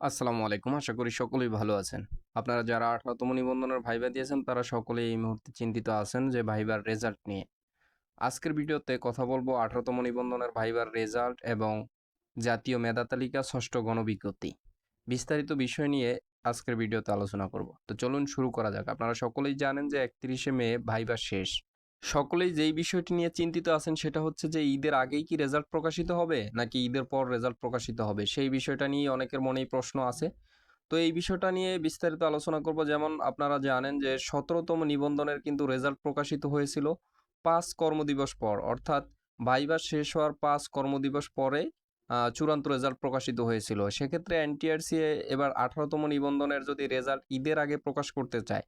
আসসালামু আলাইকুম। আশা করি সকলেই ভালো আছেন। আপনারা যারা আঠারোতম নিবন্ধনের ভাইবা দিয়েছেন, তারা সকলেই এই মুহূর্তে চিন্তিত আছেন যে ভাইবার রেজাল্ট নিয়ে। আজকের ভিডিওতে কথা বলব আঠারোতম নিবন্ধনের ভাইবার রেজাল্ট এবং জাতীয় মেধা তালিকা, ষষ্ঠ গণবিজ্ঞপ্তি। বিস্তারিত বিষয় নিয়ে আজকের ভিডিওতে আলোচনা করব। তো চলুন শুরু করা যাক। আপনারা সকলেই জানেন যে একত্রিশে মে ভাইবা শেষ। সকলেই যেই বিষয়টি নিয়ে চিন্তিত আছেন সেটা হচ্ছে যে, ঈদের আগেই কি রেজাল্ট প্রকাশিত হবে, নাকি ঈদের পর রেজাল্ট প্রকাশিত হবে? সেই বিষয়টা নিয়ে অনেকের মনেই প্রশ্ন আছে। তো এই বিষয়টা নিয়ে বিস্তারিত আলোচনা করব। যেমন আপনারা জানেন যে, সতেরোতম নিবন্ধনের কিন্তু রেজাল্ট প্রকাশিত হয়েছিল পাঁচ কর্মদিবস পর। অর্থাৎ ভাইবা শেষ হওয়ার পাঁচ কর্মদিবস পরে চূড়ান্ত রেজাল্ট প্রকাশিত হয়েছিল। সেক্ষেত্রে এনটিআরসি এবার আঠারোতম নিবন্ধনের যদি রেজাল্ট ঈদের আগে প্রকাশ করতে চায়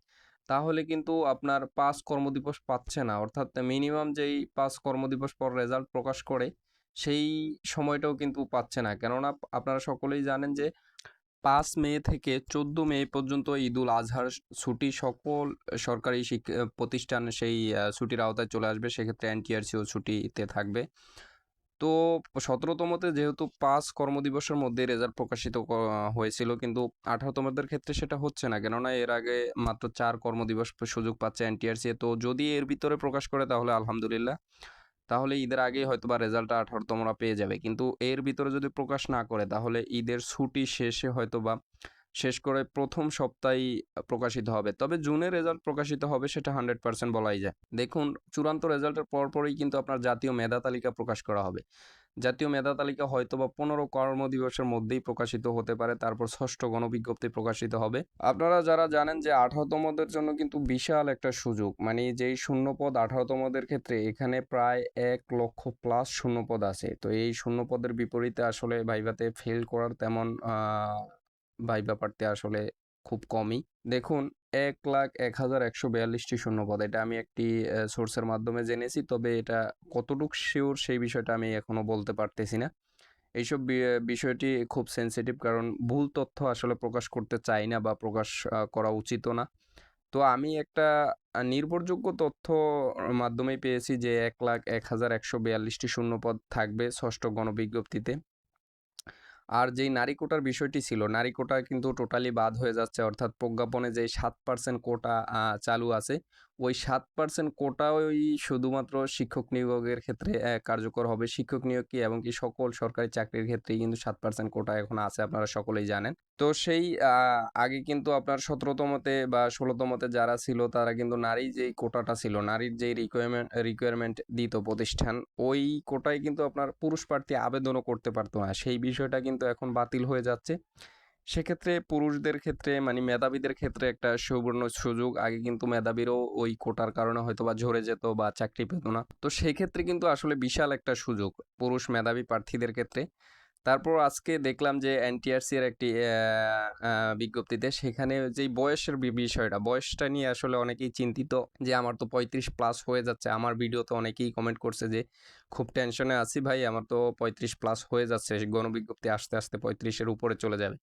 তাহলে কিন্তু আপনার পাঁচ কর্মদিবস পাচ্ছে না। অর্থাৎ মিনিমাম যেই পাঁচ কর্মদিবস পর রেজাল্ট প্রকাশ করে, সেই সময়টাও কিন্তু পাচ্ছে না। কেননা আপনারা সকলেই জানেন যে, পাঁচ মে থেকে চোদ্দ মে পর্যন্ত ঈদুল আজহার ছুটি সকল সরকারি প্রতিষ্ঠান সেই ছুটির আওতায় চলে আসবে। সেক্ষেত্রে এনটিআরসিও ছুটিতে থাকবে। তো সতেরোতমতে যেহেতু পাঁচ কর্মদিবসের মধ্যে রেজাল্ট প্রকাশিত হয়েছিল, কিন্তু আঠারোতমদের ক্ষেত্রে সেটা হচ্ছে না। কেননা এর আগে মাত্র চার কর্মদিবস সুযোগ পাচ্ছে এনটিআরসি তো যদি এর ভিতরে প্রকাশ করে তাহলে আলহামদুলিল্লাহ। তাহলে ঈদের আগেই হয়তো বা রেজাল্টটা আঠারোতমরা পেয়ে যাবে। কিন্তু এর ভিতরে যদি প্রকাশ না করে তাহলে ঈদের ছুটি শেষে হয়তো বা শেষ করে প্রথম সপ্তাহেই প্রকাশিত হবে। তবে জুনে রেজাল্ট প্রকাশিত হবে সেটা হান্ড্রেড পার্সেন্ট বলাই যায়। দেখুন, চূড়ান্ত রেজাল্টের পরপরই কিন্তু আপনার জাতীয় মেধা তালিকা প্রকাশ করা হবে। জাতীয় মেধা তালিকা হয়তো বা পনেরো কর্মদিবসের মধ্যেই প্রকাশিত হতে পারে, তারপর ষষ্ঠ গণবিজ্ঞপ্তি প্রকাশিত হবে। আপনারা যারা জানেন যে আঠারোতমদের জন্য কিন্তু বিশাল একটা সুযোগ মানে যেই শূন্যপদ আঠারোতমদের ক্ষেত্রে এখানে প্রায় এক লক্ষ প্লাস শূন্যপদ আছে। তো এই শূন্যপদের বিপরীতে আসলে ভাইভাতে ফেল করার তেমন আহ, ভাইবা পারতে আসলে খুব কমই। দেখুন এক লাখ এক হাজার একশো বিয়াল্লিশটি শূন্যপদ এটা আমি একটি সোর্সের মাধ্যমে জেনেছি তবে এটা কতটুক শিওর সেই বিষয়টা আমি এখনও বলতে পারতেছি না। এইসব বিষয়টি খুব সেনসিটিভ কারণ ভুল তথ্য আসলে প্রকাশ করতে চাই না বা প্রকাশ করা উচিতও না। তো আমি একটা নির্ভরযোগ্য তথ্য মাধ্যমেই পেয়েছি যে এক লাখ এক হাজার একশো বিয়াল্লিশটি শূন্যপদ থাকবে ষষ্ঠ গণবিজ্ঞপ্তিতে। আর যেই নারী কোটার বিষয়টি ছিল, নারী কোটা কিন্তু টোটালি বাদ হয়ে যাচ্ছে। অর্থাৎ প্রজ্ঞাপনে যে সাত পার্সেন্ট কোটা চালু আছে ওই সাত পার্সেন্ট কোটা ওই শুধুমাত্র শিক্ষক নিয়োগের ক্ষেত্রে কার্যকর হবে। শিক্ষক নিয়োগ কি? এবং কি সকল সরকারি চাকরির ক্ষেত্রেই কিন্তু সাত পার্সেন্ট কোটা এখন আছে আপনারা সকলেই জানেন। তো সেই আগে কিন্তু আপনার সতেরোতমতে বা ষোলোতমতে যারা ছিল, তারা কিন্তু নারী যেই কোটাটা ছিল, নারীর যেই রিকোয়ারমেন্ট রিকোয়ারমেন্ট দিত প্রতিষ্ঠান, ওই কোটায় কিন্তু আপনার পুরুষ প্রার্থী আবেদনও করতে পারতো না। সেই বিষয়টা কিন্তু এখন বাতিল হয়ে যাচ্ছে। সেক্ষেত্রে পুরুষদের ক্ষেত্রে মানে মেধাবীদের ক্ষেত্রে একটা সুবর্ণ সুযোগ। আগে কিন্তু মেধাবীরও ওই কোটার কারণে হয়তো বা ঝরে যেত বা চাকরি পেত না। তো সেই ক্ষেত্রে কিন্তু আসলে বিশাল একটা সুযোগ পুরুষ মেধাবী প্রার্থীদের ক্ষেত্রে। তারপর আজকে দেখলাম যে এনটিআরসি এর একটি বিজ্ঞপ্তিতে সেখানে যেই বয়সের বিষয়টা, বয়সটা নিয়ে আসলে অনেকেই চিন্তিত যে আমার তো পঁয়ত্রিশ প্লাস হয়ে যাচ্ছে। আমার ভিডিওতে অনেকেই কমেন্ট করছে যে, খুব টেনশনে আছি ভাই, আমার তো পঁয়ত্রিশ প্লাস হয়ে যাচ্ছে। গণবিজ্ঞপ্তি আস্তে আস্তে পঁয়ত্রিশের উপরে চলে যাবে।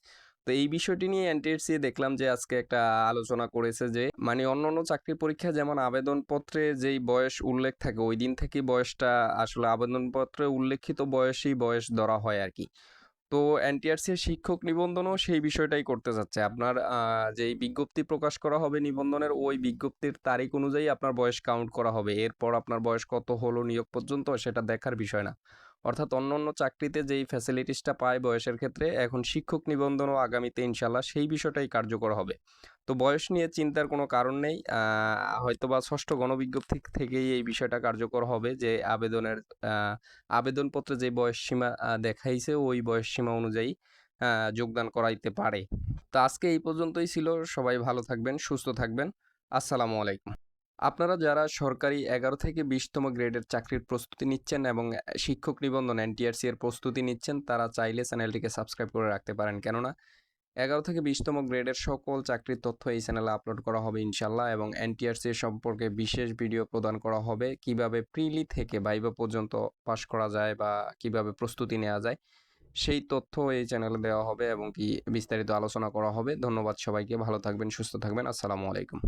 তো এই বিষয়টি নিয়ে এনটিএসসি দেখলাম যে আজকে একটা আলোচনা করেছে যে মানে অন্যান্য চাকরির পরীক্ষা যেমন আবেদনপত্রে যেই বয়স উল্লেখ থাকে, ওই দিন থেকেই বয়সটা আসলে আবেদনপত্রে উল্লেখিত বয়সই বয়স ধরা হয় আর কি তো এনটিআরসি এর শিক্ষক নিবন্ধনও সেই বিষয়টাই করতে যাচ্ছে। আপনার যেই বিজ্ঞপ্তি প্রকাশ করা হবে নিবন্ধনের, ওই বিজ্ঞপ্তির তারিখ অনুযায়ী আপনার বয়স কাউন্ট করা হবে। এরপর আপনার বয়স কত হলো নিয়োগ পর্যন্ত সেটা দেখার বিষয় না। অর্থাৎ অন্য অন্য চাকরিতে যেই ফ্যাসিলিটিসটা পায় বয়সের ক্ষেত্রে, এখন শিক্ষক নিবন্ধনও আগামীতে ইনশাল্লাহ সেই বিষয়টাই কার্যকর হবে। তো বয়স নিয়ে চিন্তার কোনো কারণ নেই। হয়তোবা ষষ্ঠ গণবিজ্ঞপ্তি থেকেই এই বিষয়টা কার্যকর হবে যে আবেদনের আবেদনপত্রে যে বয়স সীমা দেখাইছে ওই বয়স সীমা অনুযায়ী যোগদান করাইতে পারে। তো আজকে এই পর্যন্তই ছিল। সবাই ভালো থাকবেন, সুস্থ থাকবেন। আসসালামু আলাইকুম। আপনারা যারা সরকারি এগারো থেকে বিশতম গ্রেডের চাকরির প্রস্তুতি নিচ্ছেন এবং শিক্ষক নিবন্ধন এনটিআরসি এর প্রস্তুতি নিচ্ছেন, তারা চাইলে চ্যানেলটিকে সাবস্ক্রাইব করে রাখতে পারেন। কেননা, এগারো থেকে বিশতম গ্রেডের সকল চাকরির তথ্য এই চ্যানেলে আপলোড করা হবে ইনশাল্লাহ এবং এনটিআরসি সম্পর্কে বিশেষ ভিডিও প্রদান করা হবে কীভাবে প্রিলি থেকে বাইবা পর্যন্ত পাশ করা যায় বা কীভাবে প্রস্তুতি নেওয়া যায়, সেই তথ্য এই চ্যানেলে দেওয়া হবে এবং কি বিস্তারিত আলোচনা করা হবে। ধন্যবাদ সবাইকে, ভালো থাকবেন, সুস্থ থাকবেন, আসসালামু আলাইকুম।